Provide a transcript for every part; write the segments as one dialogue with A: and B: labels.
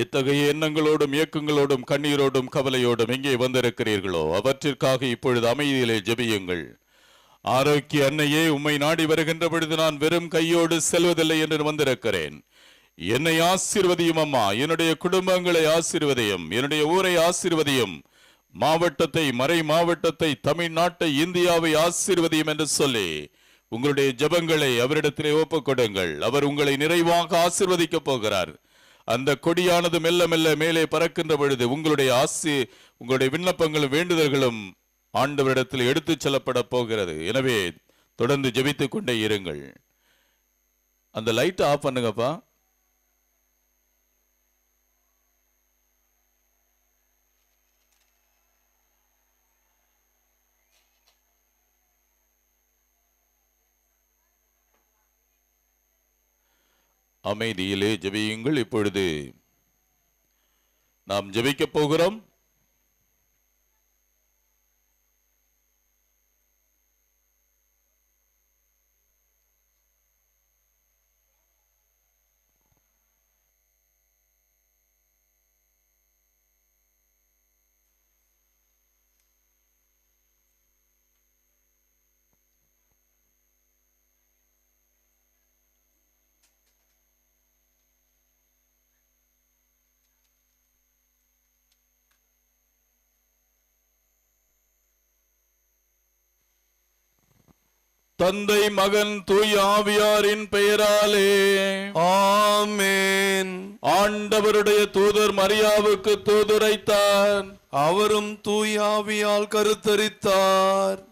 A: இத்தகைய எண்ணங்களோடும் இயக்கங்களோடும் கண்ணீரோடும் கவலையோடும் எங்கே வந்திருக்கிறீர்களோ அவற்றிற்காக இப்பொழுது அமைதியிலே ஜெபியுங்கள். ஆரோக்கிய அன்னையே உம்மை நாடி வருகின்ற பொழுது நான் வெறும் கையோடு செல்வதில்லை என்று வந்திருக்கிறேன். என்னை ஆசிர்வதியும் அம்மா என்னுடைய குடும்பங்களை ஆசீர்வதியும் என்னுடைய ஊரை ஆசிர்வதையும் மாவட்டத்தை மறை மாவட்டத்தை தமிழ்நாட்டை இந்தியாவை ஆசிர்வதியும் என்று சொல்லி உங்களுடைய ஜெபங்களை அவரிடத்திலே ஒப்புக் கொடுங்கள் அவர் உங்களை நிறைவாக ஆசீர்வதிக்க போகிறார். அந்த கொடியானது மெல்ல மெல்ல மேலே பறக்கின்ற பொழுது உங்களுடைய ஆசி உங்களுடைய விண்ணப்பங்களும் வேண்டுதல்களும் ஆண்டவரிடத்தில் எடுத்துச் செல்லப்பட போகிறது. எனவே தொடர்ந்து ஜெபித்துக் கொண்டே இருங்கள். அந்த லைட்டை ஆஃப் பண்ணுங்கப்பா. அமைதியிலே ஜெபியுங்கள் இப்பொழுது. நாம் ஜெபிக்கப் போகிறோம். தந்தை மகன் தூய் ஆவியாரின் பெயராலே.
B: ஆமென்.
A: ஆண்டவருடைய தூதர் மரியாவுக்கு தூதுரைத்தார்.
B: அவரும் தூயாவியால் கருத்தரித்தார்.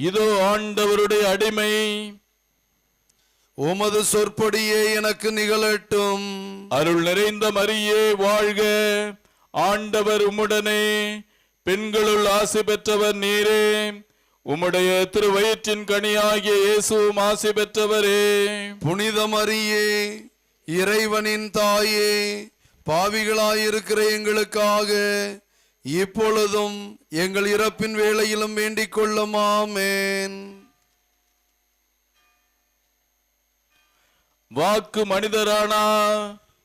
A: இதோ ஆண்டவருடைய அடிமை.
B: உமது சொற்படியே எனக்கு நிகழட்டும்.
A: அருள் நிறைந்த மரியே வாழ்க. ஆண்டவர் உம்முடனே. பெண்களுள் ஆசி பெற்றவர் நீரே. உம்முடைய திருவயிற்றின் கனியாகிய இயேசுவும் ஆசி பெற்றவரே.
B: புனித மரியே இறைவனின் தாயே பாவிகளாயிருக்கிற எங்களுக்காக இப்பொழுதும் எங்கள் இறப்பின் வேளையிலும் வேண்டிக் கொள்ளும்.
A: வாக்கு மனிதரானா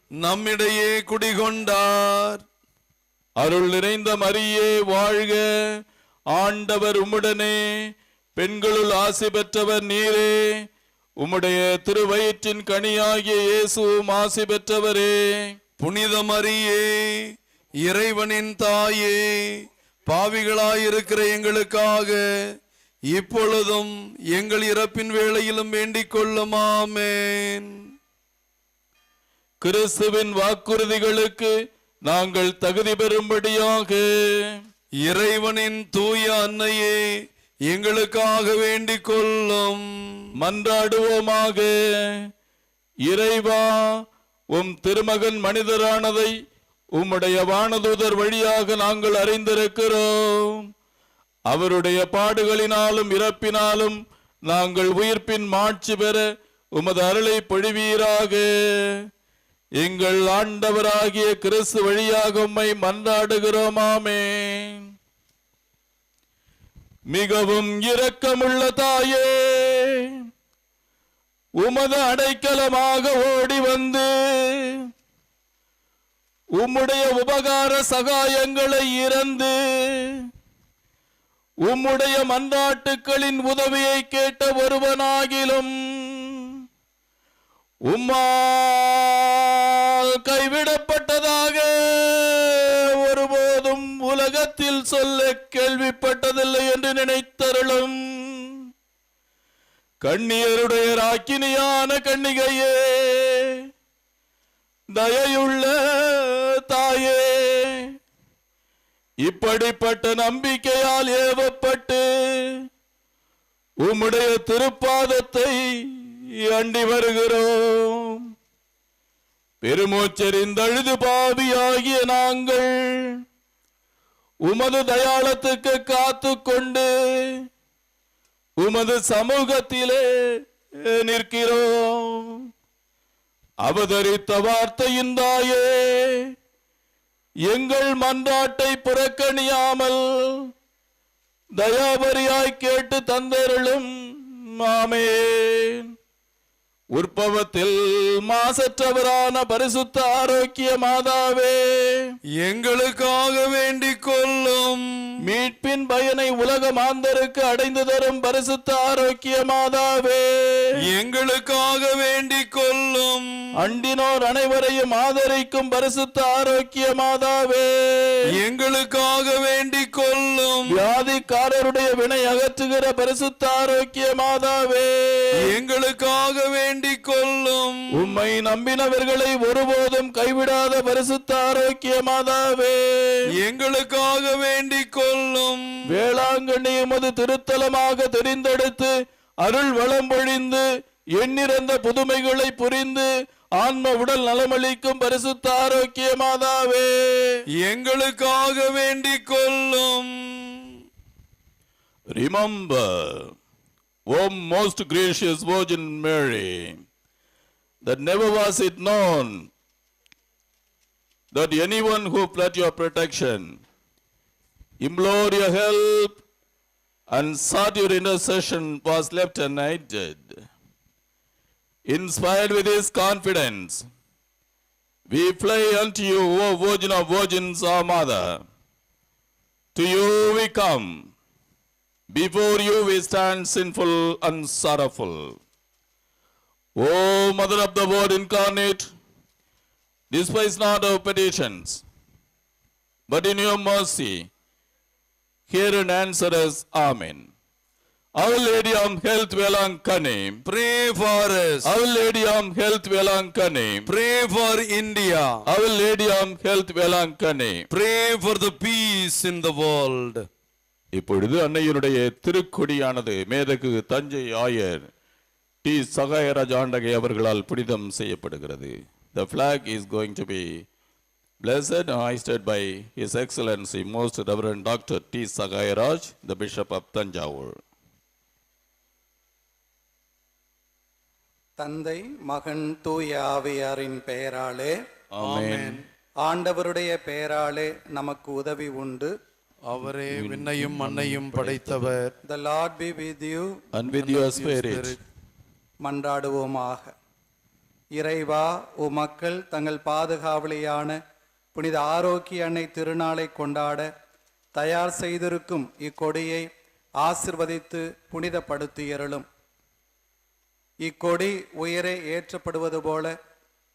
B: நம்மிடையே குடிகொண்டார்.
A: அருள் நிறைந்த மரியே வாழ்க. ஆண்டவர் உம்முடனே பெண்களுள் ஆசை பெற்றவர் நீரே. உம்முடைய திருவயிற்றின் கனியாகிய இயேசுவும் ஆசை பெற்றவரே.
B: புனித மரியே இறைவனின் தாயே பாவிகளாயிருக்கிற எங்களுக்காக இப்பொழுதும் எங்கள் இறப்பின் வேளையிலும் வேண்டிக் கொள்ளுமாமேன்
A: கிறிஸ்துவின் வாக்குறுதிகளுக்கு நாங்கள் தகுதி பெறும்படியாக
B: இறைவனின் தூய அன்னையே எங்களுக்காக வேண்டிக் கொள்ளும்.
A: மன்றாடுவோமாக இறைவா உம் திருமகன் மனிதரானதை உம்முடைய வானதூதர் வழியாக நாங்கள் அறிந்திருக்கிறோம். அவருடைய பாடுகளினாலும் இறப்பினாலும் நாங்கள் உயிர்ப்பின் மாட்சி பெற உமது அருளை பொழிவீராக. எங்கள் ஆண்டவராகிய கிறிஸ்து வழியாக உம்மை மன்றாடுகிறோமாமே மிகவும் இரக்கமுள்ள தாயே உமது அடைக்கலமாக ஓடி வந்து உம்முடைய உபகார சகாயங்களை இறந்து உம்முடைய மன்றாட்டுக்களின் உதவியை கேட்ட ஒருவனாகிலும் உம்மால் கைவிடப்பட்டதாக ஒருபோதும் உலகத்தில் சொல்ல கேள்விப்பட்டதில்லை என்று நினைத்தருளும். கண்ணியருடைய ராக்கினியான கண்ணிகையே தயையுள்ள தாயே இப்படிப்பட்ட நம்பிக்கையால் ஏவப்பட்டு உம்முடைய திருப்பாதத்தை அண்டி வருகிறோம். பெருமூச்செறிந்தழுது பாவியாகிய நாங்கள் உமது தயாளத்துக்கு காத்து கொண்டு உமது சமூகத்திலே நிற்கிறோம். அவதரித்த வார்த்தையின் தாயே எங்கள் மன்றாட்டை புறக்கணியாமல் தயாபரியாய் கேட்டு தந்தருளும். மாமேன் உற்பவத்தில் மாசற்றவரான பரிசுத்த ஆரோக்கிய மாதாவே
B: எங்களுக்காக வேண்டிக் கொள்ளும்.
A: மீட்பின் பயனை உலக மாந்தருக்கு அடைந்து தரும் பரிசுத்த ஆரோக்கிய மாதாவே.
B: எங்களுக்காக வேண்டிக் கொள்ளும்.
A: அண்டினோர் அனைவரையும் ஆதரிக்கும் பரிசுத்த ஆரோக்கிய மாதாவே.
B: எங்களுக்காக வேண்டிக் கொள்ளும்
A: வியாதிக்காரருடைய வினை அகற்றுகிற பரிசுத்த ஆரோக்கிய மாதாவே.
B: எங்களுக்காக வேண்டிக் கொள்ளும்
A: உம்மை நம்பினவர்களை ஒருபோதும் கைவிடாத பரிசுத்த ஆரோக்கிய மாதாவே.
B: எங்களுக்காக வேண்டிக் கொள்ளும்
A: வேளாங்கண்ணி உமது திருத்தலமாக தெரிந்தெடுத்து அருள் வளம் பொழிந்து எண்ணிறந்த புதுமைகளை புரிந்து ஆன்ம உடல் நலமளிக்கும் பரிசுத்த ஆரோக்கிய மாதாவே
B: எங்களுக்காக வேண்டிக் கொள்ளும்
A: Remember, O most gracious Virgin Mary, that never was it known that anyone who fled your protection, implored your help, and sought your intercession was left unaided. Inspired with this confidence, we fly unto you, O Virgin of Virgins, our Mother. To you we come. Before you we stand sinful and sorrowful. O Mother of the Word incarnate, despise not our petitions, but in your mercy, hear and answer us. Amen. Our Lady of Health Velankane,
B: Pray for us.
A: Our Lady of Health Velankane,
B: Pray for India.
A: Our Lady of Health Velankane.
B: Pray for the peace in the world.
A: இப்பொழுது அன்னையினுடைய திருக்கொடியானது மேதகு தஞ்சை ஆயர் D Sahayaraj ஆண்டகை அவர்களால் புனிதம் செய்யப்படுகிறது The flag is going to be blessed and hoisted by His Excellency Most Reverend Dr. T. Sagayaraj, the Bishop of Tanjavur.
C: தந்தை மகன் தூய ஆவியாரின் பெயராலே
A: Amen.
C: ஆண்டவருடைய பெயராலே நமக்கு உதவி உண்டு.
B: அவரே விண்ணையும் மண்ணையும் படைத்தவர்.
C: The lord be with you
A: And with your spirit,
C: மன்றாடுவோமாக. இறைவா உமக்கள் தங்கள் பாதுகாவலியான புனித ஆரோக்கிய அன்னை திருநாளை கொண்டாட தயார் செய்திருக்கும் இக்கொடியை ஆசிர்வதித்து புனிதப்படுத்தியருளும். இக்கொடி உயரே ஏற்றப்படுவது போல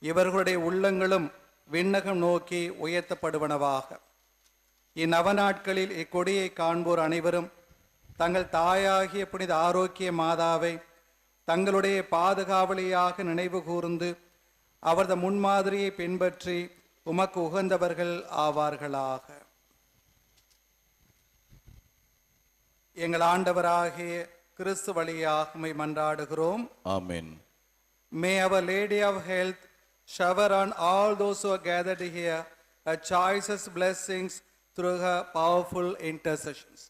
C: இவர்களுடைய உள்ளங்களும் விண்ணகம் நோக்கி உயர்த்தப்படுவனவாக. இந்நவநாட்களில் இக்கொடியை காண்போர் அனைவரும் தங்கள் தாயாகிய புனித ஆரோக்கிய மாதாவை தங்களுடைய பாதுகாவலியாக நினைவு கூர்ந்து அவரது முன்மாதிரியை பின்பற்றி உமக்கு உகந்தவர்கள் ஆவார்களாக. எங்கள் ஆண்டவராகிய கிறிஸ்து வழியாக மன்றாடுகிறோம் Our Lady of Health shower on all those who are gathered here her choicest blessings through her powerful intercessions.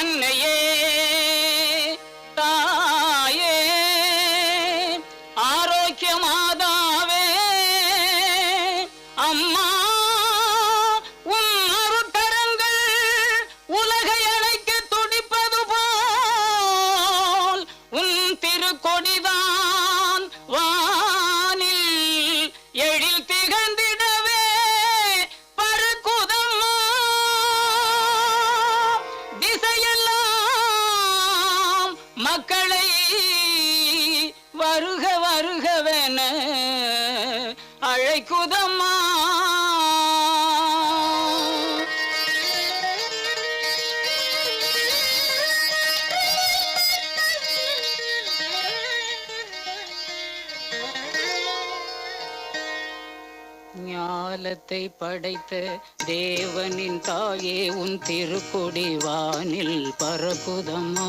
D: அன்னையே வருக வருகவென அழைக்குதம்மா. ஞாலத்தை படைத்த தேவனின் தாயே உன் திருக்குடி வானில் பறக்குதம்மா.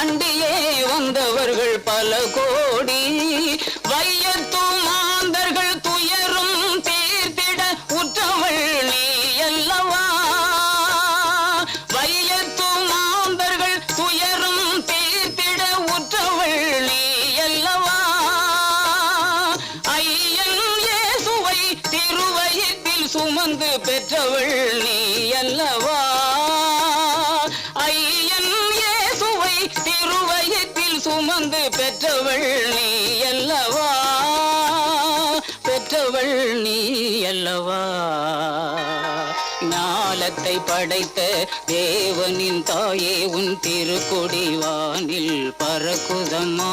D: அண்டியே வந்தவர்கள் பல கோடி. வையத்து மாந்தர்கள் துயரும் தீர்த்திட உற்றவள் நீ அல்லவா? வையத்து மாந்தர்கள் துயரும் தீர்த்திட உற்றவள் நீ அல்லவா? ஐயன் இயேசுவை திருவயத்தில் சுமந்து பெற்றவள் நீ அல்லவா? வந்து பெற்றவள் நீ அல்லவா? பெற்றவள் நீ அல்லவா? ஞாலத்தை படைத்த தேவனின் தாயே உன் திருக்குடிவானில் பறக்குதம்மா.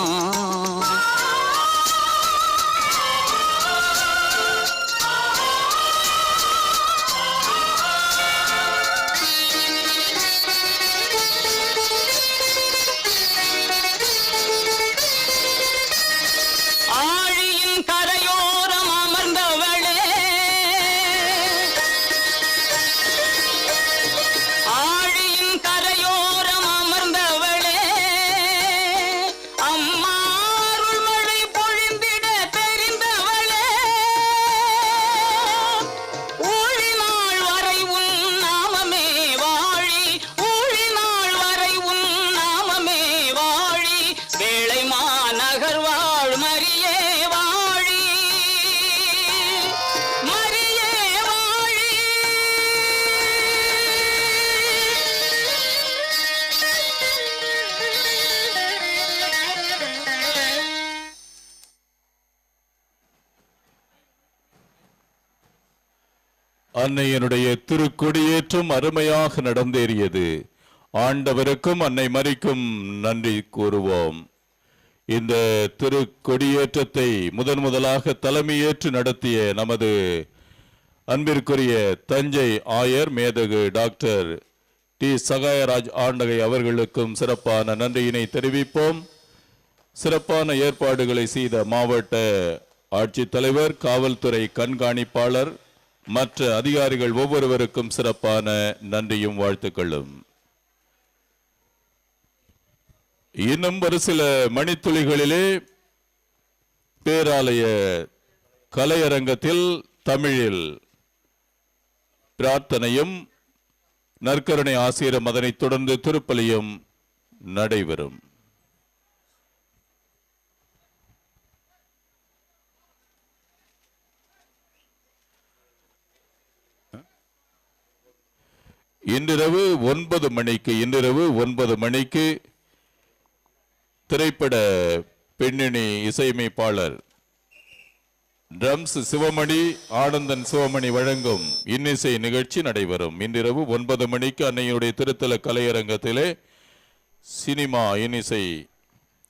A: அன்னையனுடைய திருக்கொடியேற்றம் அருமையாக நடந்தேறியது. ஆண்டவருக்கும் அன்னை மறிக்கும் நன்றி கூறுவோம். இந்த திருக்கொடியேற்றத்தை முதன் முதலாக தலைமையேற்று நடத்திய நமது அன்பிற்குரிய தஞ்சை ஆயர் மேதகு டாக்டர் டி. சகாயராஜ் ஆண்டகை அவர்களுக்கும் சிறப்பான நன்றியினை தெரிவிப்போம். சிறப்பான ஏற்பாடுகளை செய்த மாவட்ட ஆட்சித்தலைவர் காவல்துறை கண்காணிப்பாளர் மற்ற அதிகாரிகள் ஒவ்வொருவருக்கும் சிறப்பான நன்றியும் வாழ்த்துக்களும். இன்னும் ஒரு சில மணித்துளிகளிலே பேராலய கலையரங்கத்தில் தமிழில் பிரார்த்தனையும் நற்கருணை ஆசிரியர் அதனைத் தொடர்ந்து திருப்பலியும் நடைபெறும். இன்றிரவு ஒன்பது மணிக்கு இன்றிரவு ஒன்பது மணிக்கு திரைப்பட பெண்ணினி இசையமைப்பாளர் ட்ரம்ஸ் சிவமணி ஆனந்தன் சிவமணி வழங்கும் இன்னிசை நிகழ்ச்சி நடைபெறும். இன்றிரவு ஒன்பது மணிக்கு அன்னையுடைய திருத்தல கலையரங்கத்திலே சினிமா இன்னிசை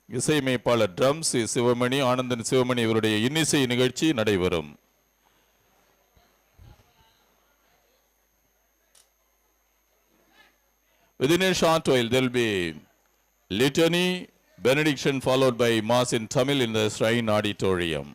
A: இசையமைப்பாளர் ட்ரம்ஸ் சிவமணி ஆனந்தன் சிவமணி இவருடைய இன்னிசை நிகழ்ச்சி நடைபெறும். Within a short while, there will be litany, benediction followed by mass in Tamil in the shrine auditorium.